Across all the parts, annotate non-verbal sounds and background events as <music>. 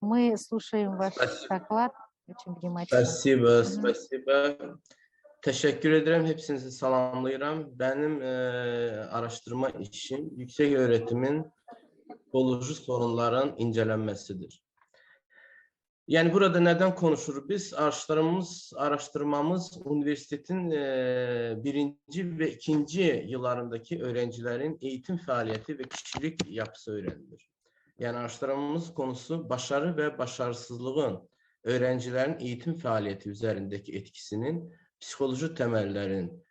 Мы слушаем ваш Спасибо. доклад очень внимательно. Spasiba, spasiba. Teşekkür ederim. Hepsinizi salamlayıram. Benim e, araştırma işim yüksek öğretimin psikoloji sorunların incelenmesidir. Yani burada neden konuşuruz? Biz araştırmamız, araştırmamız üniversitetin e, birinci ve ikinci yıllarındaki öğrencilerin eğitim faaliyeti ve kişilik yapısı öğrenilir. Yani araştırmamız konusu başarı ve başarısızlığın öğrencilerin eğitim faaliyeti üzerindeki etkisinin psikoloji temellerin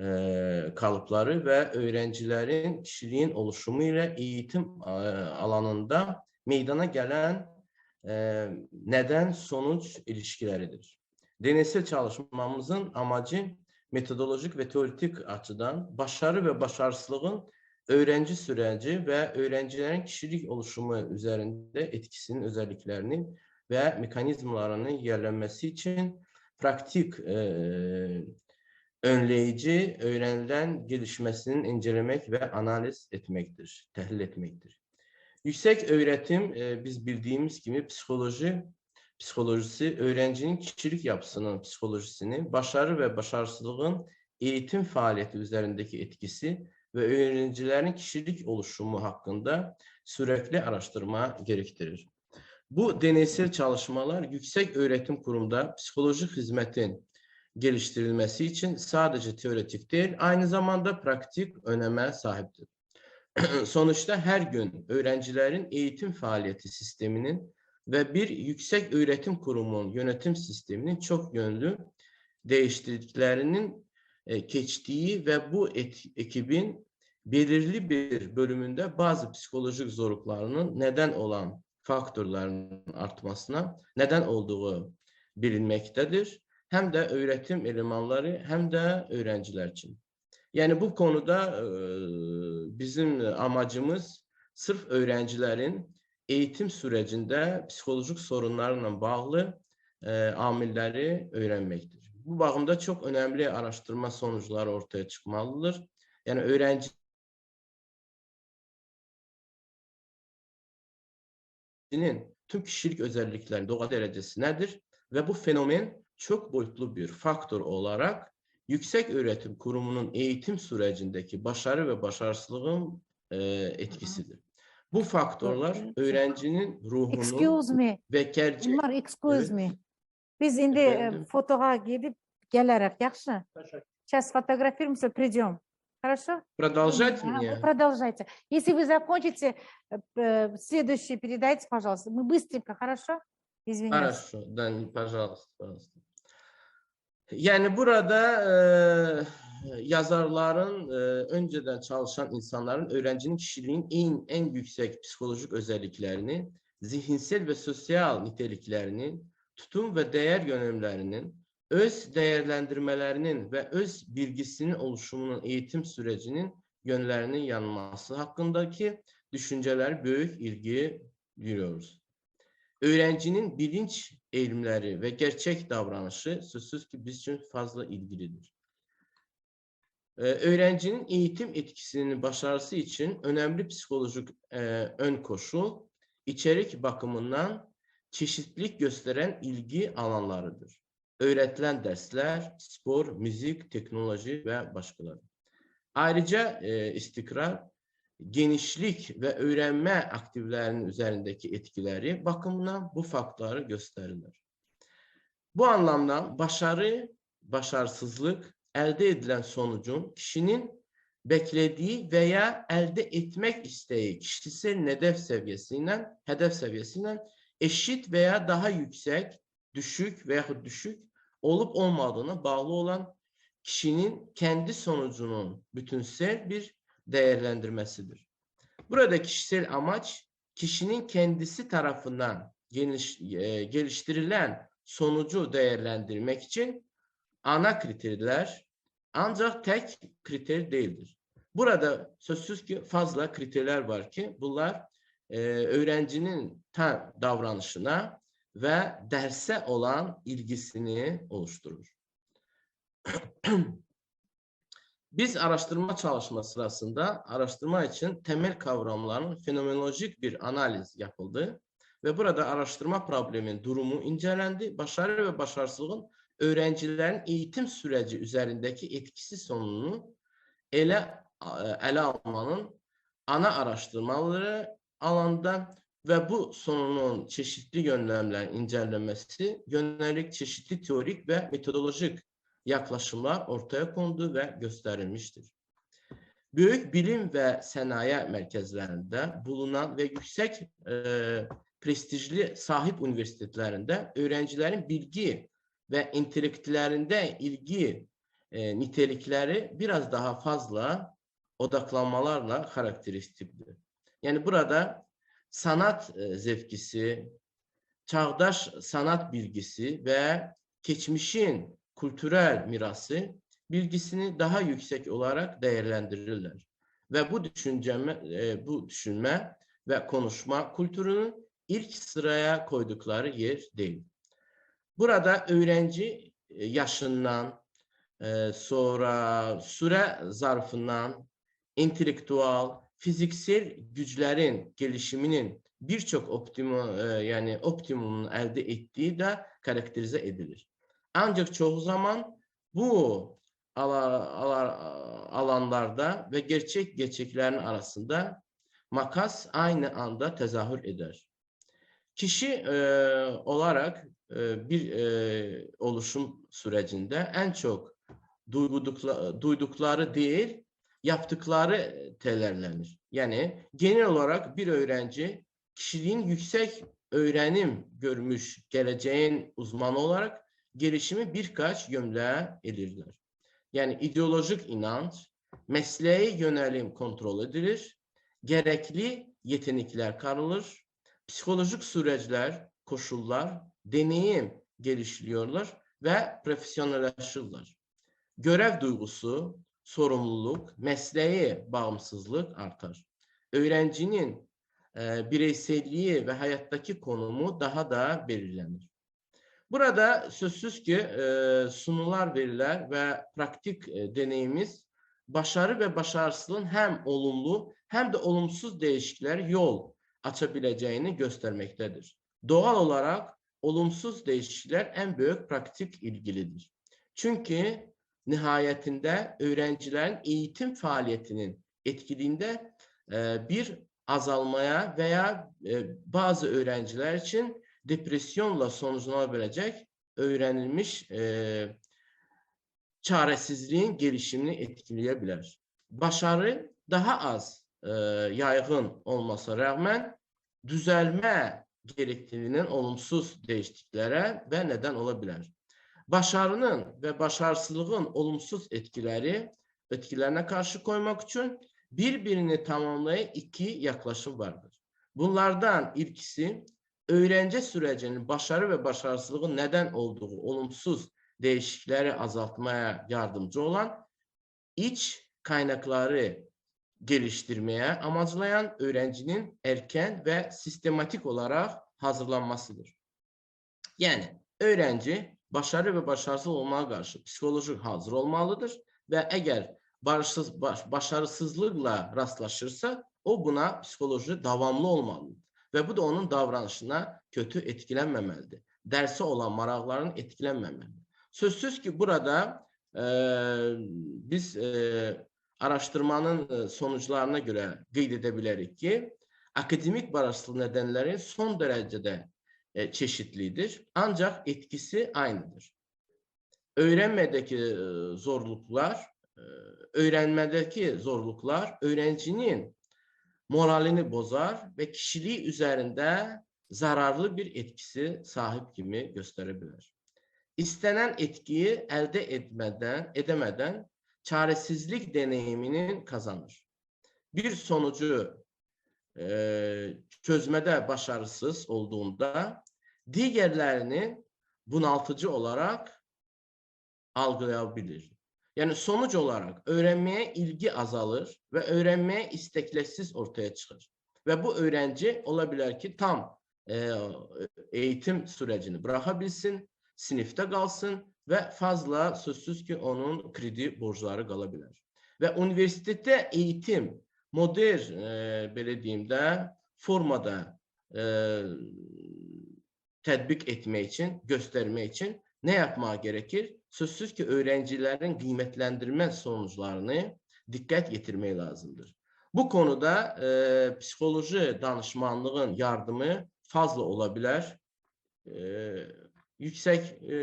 e, kalıpları ve öğrencilerin kişiliğin oluşumu ile eğitim e, alanında meydana gelen e, neden sonuç ilişkileridir. Deneysel çalışmamızın amacı metodolojik ve teoretik açıdan başarı ve başarısızlığın öğrenci süreci ve öğrencilerin kişilik oluşumu üzerinde etkisinin özelliklerini ve mekanizmalarının yerlenmesi için praktik e, önleyici öğrenilen gelişmesinin incelemek ve analiz etmektir, tahlil etmektir. Yüksek öğretim e, biz bildiğimiz gibi psikoloji psikolojisi öğrencinin kişilik yapısının psikolojisini, başarı ve başarısızlığın eğitim faaliyeti üzerindeki etkisi ve öğrencilerin kişilik oluşumu hakkında sürekli araştırma gerektirir. Bu deneysel çalışmalar yüksek öğretim kurumda psikolojik hizmetin geliştirilmesi için sadece teoretik değil, aynı zamanda pratik öneme sahiptir. <clears throat> Sonuçta her gün öğrencilerin eğitim faaliyeti sisteminin ve bir yüksek öğretim kurumunun yönetim sisteminin çok yönlü değiştirdiklerinin e, geçtiği ve bu ekibin belirli bir bölümünde bazı psikolojik zorluklarının neden olan faktörlerin artmasına neden olduğu bilinmektedir. Hem de öğretim elemanları hem de öğrenciler için. Yani bu konuda e, bizim amacımız sırf öğrencilerin eğitim sürecinde psikolojik sorunlarla bağlı e, amilleri öğrenmektir. Bu bakımda çok önemli araştırma sonuçları ortaya çıkmalıdır. Yani öğrenci kişinin tüm kişilik özelliklerinin doğal derecesi nedir? Ve bu fenomen çok boyutlu bir faktör olarak yüksek öğretim kurumunun eğitim sürecindeki başarı ve başarısızlığın e, etkisidir. Bu faktörler öğrencinin ruhunu Excuse me, ve Umar, excuse Evet. me. Biz indi Efendim? e, fotoğa gidip gelerek, yaxşı? Сейчас фотографируемся, придем. Хорошо? продолжать мне? вы продолжайте. Если вы закончите, э, э, следующий передайте, пожалуйста. Мы быстренько, хорошо? Извиняюсь. Хорошо, да, не- pожалуйста, pожалуйста. Yani burada e, yazarların e, önceden çalışan insanların öğrencinin kişiliğin en en yüksek psikolojik özelliklerini, zihinsel ve sosyal niteliklerini, tutum ve değer yönelimlerinin, öz değerlendirmelerinin ve öz bilgisinin oluşumunun eğitim sürecinin yönlerinin yanması hakkındaki düşünceler büyük ilgi duyuyoruz. Öğrencinin bilinç eğilimleri ve gerçek davranışı sözsüz ki biz için fazla ilgilidir. Ee, öğrencinin eğitim etkisinin başarısı için önemli psikolojik e, ön koşul içerik bakımından çeşitlilik gösteren ilgi alanlarıdır. Öğretilen dersler, spor, müzik, teknoloji ve başkaları. Ayrıca e, istikrar genişlik ve öğrenme aktivitelerinin üzerindeki etkileri bakımından bu faktörü gösterirler. Bu anlamda başarı, başarısızlık elde edilen sonucun kişinin beklediği veya elde etmek isteği kişisel hedef seviyesiyle hedef seviyesiyle eşit veya daha yüksek, düşük veya düşük olup olmadığına bağlı olan kişinin kendi sonucunun bütünsel bir değerlendirmesidir. Burada kişisel amaç kişinin kendisi tarafından geliş, e, geliştirilen sonucu değerlendirmek için ana kriterler ancak tek kriter değildir. Burada sözsüz ki fazla kriterler var ki bunlar e, öğrencinin ta davranışına ve derse olan ilgisini oluşturur. <clears throat> Biz araştırma çalışma sırasında araştırma için temel kavramların fenomenolojik bir analiz yapıldı ve burada araştırma probleminin durumu incelendi. Başarı ve başarısızlığın öğrencilerin eğitim süreci üzerindeki etkisi sonunu ele, ele almanın ana araştırmaları alanda ve bu sonunun çeşitli yönlemlerin incelenmesi yönelik çeşitli teorik ve metodolojik yaklaşımlar ortaya kondu ve gösterilmiştir. Büyük bilim ve sanayi merkezlerinde bulunan ve yüksek e, prestijli sahip üniversitelerinde öğrencilerin bilgi ve entelektüellerinde ilgi e, nitelikleri biraz daha fazla odaklanmalarla karakteristiktir. Yani burada sanat e, zevkisi, çağdaş sanat bilgisi ve geçmişin kültürel mirası bilgisini daha yüksek olarak değerlendirirler. Ve bu düşünceme, e, bu düşünme ve konuşma kültürünün ilk sıraya koydukları yer değil. Burada öğrenci e, yaşından, sonra süre zarfından, entelektüel, fiziksel güçlerin gelişiminin birçok optimum e, yani optimumunu elde ettiği de karakterize edilir. Ancak çoğu zaman bu ala- ala- alanlarda ve gerçek gerçeklerin arasında makas aynı anda tezahür eder. Kişi e, olarak e, bir e, oluşum sürecinde en çok duydukla- duydukları değil, yaptıkları telerlenir. Yani genel olarak bir öğrenci kişiliğin yüksek öğrenim görmüş geleceğin uzmanı olarak gelişimi birkaç yönle elirler. Yani ideolojik inanç, mesleğe yönelim kontrol edilir, gerekli yetenekler karılır, psikolojik süreçler, koşullar, deneyim geliştiriyorlar ve profesyonelleşirler. Görev duygusu, sorumluluk, mesleğe bağımsızlık artar. Öğrencinin e, bireyselliği ve hayattaki konumu daha da belirlenir. Burada sözsüz ki e, sunular veriler ve pratik e, deneyimiz başarı ve başarısızlığın hem olumlu hem de olumsuz değişiklikler yol açabileceğini göstermektedir. Doğal olarak olumsuz değişiklikler en büyük pratik ilgilidir. Çünkü nihayetinde öğrencilerin eğitim faaliyetinin etkiliğinde e, bir azalmaya veya e, bazı öğrenciler için depresyonla sonuçlanabilecek öğrenilmiş e, çaresizliğin gelişimini etkileyebilir. Başarı daha az yaygın olmasına rağmen düzelme gerekliliğinin olumsuz değişikliklere ve neden olabilir. Başarının ve başarısızlığın olumsuz etkileri etkilerine karşı koymak için birbirini tamamlayan iki yaklaşım vardır. Bunlardan ilkisi öğrenci sürecinin başarı ve başarısızlığın neden olduğu olumsuz değişiklikleri azaltmaya yardımcı olan iç kaynakları geliştirmeye amaclayan öğrencinin erken ve sistematik olarak hazırlanmasıdır. Yani öğrenci başarı və başarısız olmağa qarşı psixoloji hazır olmalıdır və əgər barışsız, baş, başarısızlıqla rastlaşırsa, o buna psixoloji davamlı olmalıdır və bu da onun davranışına kötü etkilənməməlidir. Dərsə olan maraqların etkilənməməlidir. Sözsüz ki, burada e, biz e, araşdırmanın e, sonuclarına görə qeyd edə bilərik ki, akademik barışsızlıq nədənləri son dərəcədə e, çeşitlidir. Ancak etkisi aynıdır. Öğrenmedeki e, zorluklar, e, öğrenmedeki zorluklar öğrencinin moralini bozar ve kişiliği üzerinde zararlı bir etkisi sahip gibi gösterebilir. İstenen etkiyi elde etmeden, edemeden çaresizlik deneyiminin kazanır. Bir sonucu çözmede başarısız olduğunda diğerlerini bunaltıcı olarak algılayabilir. Yani sonuç olarak öğrenmeye ilgi azalır ve öğrenmeye istekleksiz ortaya çıkar. Ve bu öğrenci olabilir ki tam eğitim sürecini bırakabilsin, sınıfta kalsın ve fazla sözsüz ki onun kredi borçları kalabilir. Ve üniversitede eğitim modern e, belə deyim də formada e, tətbiq etmək üçün, göstərmək üçün nə yapmaq gerekir? Sözsüz ki, öğrencilerin qiymətləndirmə sonuçlarını diqqət yetirmək lazımdır. Bu konuda e, psixoloji danışmanlığın yardımı fazla olabilir. E, yüksek e,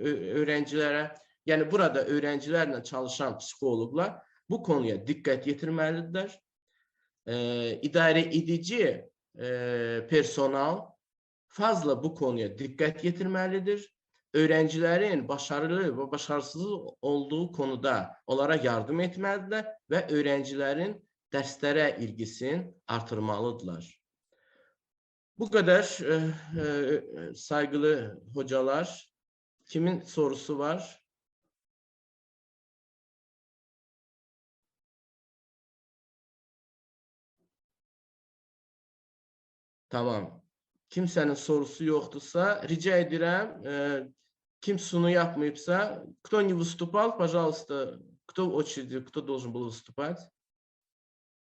ö- öğrencilere, yani burada öğrencilerle çalışan psikologlar bu konuya diqqət yetirməlidirlər. E, idarə edici e, personal fazla bu konuya diqqət yetirməlidir. Öğrencilerin başarılı ve başarısız olduğu konuda onlara yardım etməlidirlər və öğrencilerin dərslərə ilgisini artırmalıdırlar. Bu kadar e, e, saygılı hocalar. Kimin sorusu var? Tamam. Kimsenin sorusu yoktursa rica edirəm, e, kim sunu yapmayıpsa, кто не выступал, пожалуйста, кто в очереди, кто должен был выступать?